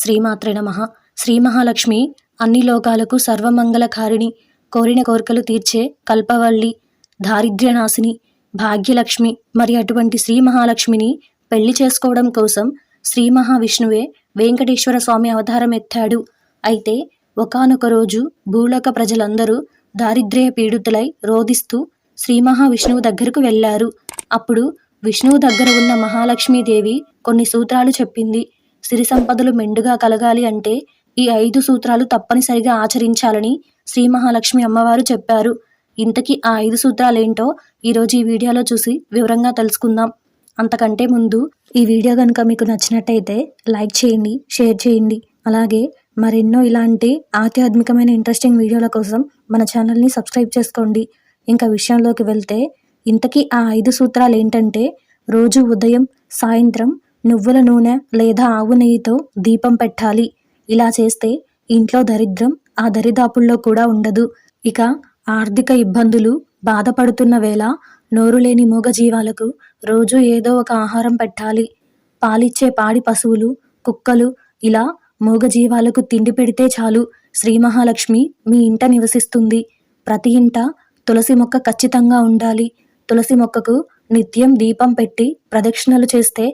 శ్రీమాత్రే నమ. శ్రీ మహాలక్ష్మి అన్ని లోకాలకు సర్వమంగళకారిణి కోరిన కోరికలు తీర్చే కల్పవల్లి దారిద్ర్యనాశిని భాగ్యలక్ష్మి మరి అటువంటి శ్రీ మహాలక్ష్మిని పెళ్ళి చేసుకోవడం కోసం శ్రీ మహావిష్ణువే వెంకటేశ్వర స్వామి అవతారం ఎత్తాడు. అయితే ఒకానొక రోజు భూలోక ప్రజలందరూ దారిద్ర్య పీడితులై రోధిస్తూ శ్రీ మహావిష్ణువు దగ్గరకు వెళ్ళారు. అప్పుడు విష్ణువు దగ్గర ఉన్న మహాలక్ష్మీదేవి కొన్ని సూత్రాలు చెప్పింది. సిరి సంపదలు మెండుగా కలగాలి అంటే ఈ ఐదు సూత్రాలు తప్పనిసరిగా ఆచరించాలని శ్రీ మహాలక్ష్మి అమ్మవారు చెప్పారు. ఇంతకీ ఆ ఐదు సూత్రాలేంటో ఈరోజు ఈ వీడియోలో చూసి వివరంగా తెలుసుకుందాం. అంతకంటే ముందు ఈ వీడియో కనుక మీకు నచ్చినట్టయితే లైక్ చేయండి షేర్ చేయండి. అలాగే మరెన్నో ఇలాంటి ఆధ్యాత్మికమైన ఇంట్రెస్టింగ్ వీడియోల కోసం మన ఛానల్ని సబ్స్క్రైబ్ చేసుకోండి. ఇంకా విషయంలోకి వెళ్తే ఇంతకీ ఆ ఐదు సూత్రాలు ఏంటంటే రోజు ఉదయం సాయంత్రం నువ్వుల నూనె లేదా ఆవు నెయ్యితో దీపం పెట్టాలి. ఇలా చేస్తే ఇంట్లో దరిద్రం ఆ దరిదాపుల్లో కూడా ఉండదు. ఇక ఆర్థిక ఇబ్బందులు బాధపడుతున్న వేళ నోరు లేని మూగజీవాలకు రోజు ఏదో ఒక ఆహారం పెట్టాలి. పాలిచ్చే పాడి పశువులు కుక్కలు ఇలా మూగజీవాలకు తిండి పెడితే చాలు. శ్రీ మహాలక్ష్మి మీ ఇంట నివసిస్తుంది. ప్రతి ఇంట తులసి మొక్క ఖచ్చితంగా ఉండాలి. తులసి మొక్కకు నిత్యం దీపం పెట్టి ప్రదక్షిణలు చేస్తే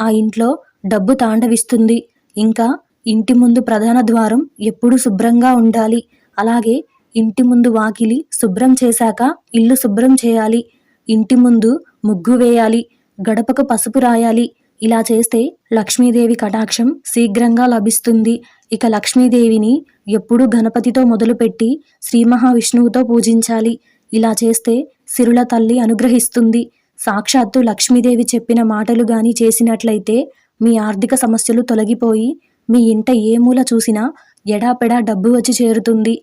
ఆ ఇంట్లో డబ్బు తాండవిస్తుంది. ఇంకా ఇంటి ముందు ప్రధాన ద్వారం ఎప్పుడూ శుభ్రంగా ఉండాలి. అలాగే ఇంటి ముందు వాకిలి శుభ్రం చేశాక ఇల్లు శుభ్రం చేయాలి. ఇంటి ముందు ముగ్గు వేయాలి. గడపకు పసుపు రాయాలి. ఇలా చేస్తే లక్ష్మీదేవి కటాక్షం శీఘ్రంగా లభిస్తుంది. ఇక లక్ష్మీదేవిని ఎప్పుడూ గణపతితో మొదలుపెట్టి శ్రీ మహావిష్ణువుతో పూజించాలి. ఇలా చేస్తే సిరుల తల్లి అనుగ్రహిస్తుంది. సాక్షాత్తు లక్ష్మీదేవి చెప్పిన మాటలు గాని చేసినట్లయితే మీ ఆర్థిక సమస్యలు తొలగిపోయి మీ ఇంట ఏ మూల చూసినా ఎడాపెడా డబ్బు వచ్చి చేరుతుంది.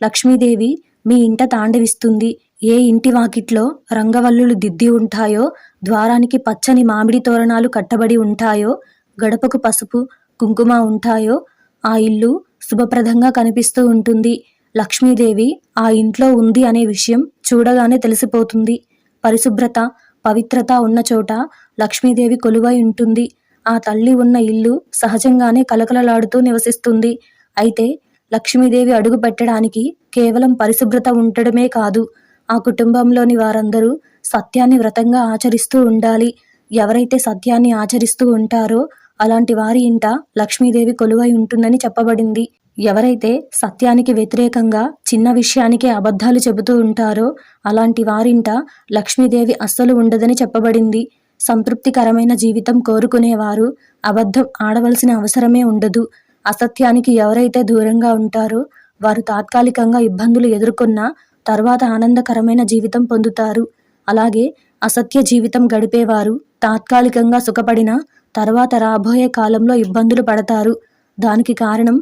లక్ష్మీదేవి మీ ఇంట తాండవిస్తుంది. ఏ ఇంటి వాకిట్లో రంగవల్లులు దిద్ది ఉంటాయో ద్వారానికి పచ్చని మామిడి తోరణాలు కట్టబడి ఉంటాయో గడపకు పసుపు కుంకుమ ఉంటాయో ఆ ఇల్లు శుభప్రదంగా కనిపిస్తూ ఉంటుంది. లక్ష్మీదేవి ఆ ఇంట్లో ఉంది అనే విషయం చూడగానే తెలిసిపోతుంది. పరిశుభ్రత పవిత్రత ఉన్న చోట లక్ష్మీదేవి కొలువై ఉంటుంది. ఆ తల్లి ఉన్న ఇల్లు సహజంగానే కలకలలాడుతూ నివసిస్తుంది. అయితే లక్ష్మీదేవి అడుగు పెట్టడానికి కేవలం పరిశుభ్రత ఉండడమే కాదు ఆ కుటుంబంలోని వారందరూ సత్యాన్ని వ్రతంగా ఆచరిస్తూ ఉండాలి. ఎవరైతే సత్యాన్ని ఆచరిస్తూ ఉంటారో అలాంటి వారి ఇంట లక్ష్మీదేవి కొలువై ఉంటుందని చెప్పబడింది. ఎవరైతే సత్యానికి వ్యతిరేకంగా చిన్న విషయానికే అబద్ధాలు చెబుతూ ఉంటారో అలాంటి వారింట లక్ష్మీదేవి అస్సలు ఉండదని చెప్పబడింది. సంతృప్తికరమైన జీవితం కోరుకునేవారు అబద్ధం ఆడవలసిన అవసరమే ఉండదు. అసత్యానికి ఎవరైతే దూరంగా ఉంటారో వారు తాత్కాలికంగా ఇబ్బందులు ఎదుర్కొన్నా తర్వాత ఆనందకరమైన జీవితం పొందుతారు. అలాగే అసత్య జీవితం గడిపేవారు తాత్కాలికంగా సుఖపడిన తర్వాత రాబోయే కాలంలో ఇబ్బందులు పడతారు. దానికి కారణం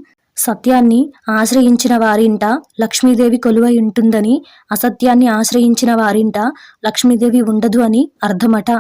సత్యాన్ని ఆశ్రయించిన వారింట లక్ష్మీదేవి కొలువై ఉంటుందని అసత్యాన్ని ఆశ్రయించిన వారింట లక్ష్మీదేవి ఉండదు అని అర్థమట.